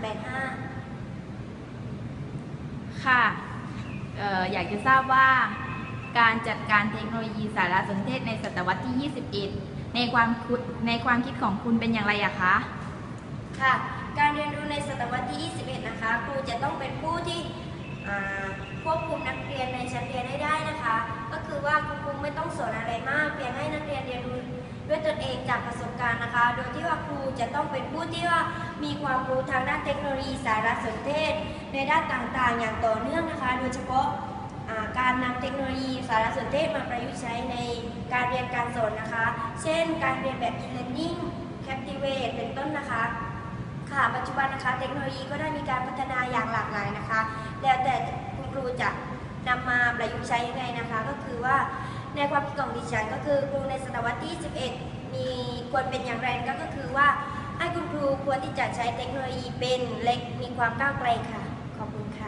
แบ่ห้าค่ะออยากจะทราบว่าการจัดการเทคโนโลยีสารสนเทศในศตวรรษที่ 21 ในความในความคิดของคุณเป็นอย่างไรอะคะ ค่ะ การเรียนรู้ในศตวรรษที่ 21 นะคะ ครูจะต้องเป็นผู้ที่ควบคุมนักเรียนในชั้นเรียนให้ได้นะคะ ก็คือว่าครูไม่ต้องสอนอะไรมาก เพียงให้นักเรียนเรียนรู้ด้วยตนเองจากประสบ การนะคะ โดยที่ว่าครูจะต้องเป็นผู้ที่ว่ามีความรู้ทางด้านเทคโนโลยีสารสนเทศ ในด้านต่างๆ อย่างต่อเนื่องนะคะ โดยเฉพาะการนำเทคโนโลยีสารสนเทศมาประยุกต์ใช้ในการเรียนการสอนนะคะ เช่น การเรียนแบบ e-learning Captivate เป็นต้นนะคะ ค่ะ ปัจจุบันนะคะเทคโนโลยีก็ได้มีการพัฒนาอย่างหลากหลายนะคะ แล้วแต่คุณครูจะนำมาประยุกต์ใช้ยังไงนะคะ ก็คือว่าในความคิดของดิฉันก็คือครูในศตวรรษที่ 11 มีควรเป็นอย่างไรก็ก็คือว่าให้คุณครูควรที่จะใช้เทคโนโลยีเป็นเล็กมีความก้าวไกลค่ะ ขอบคุณค่ะ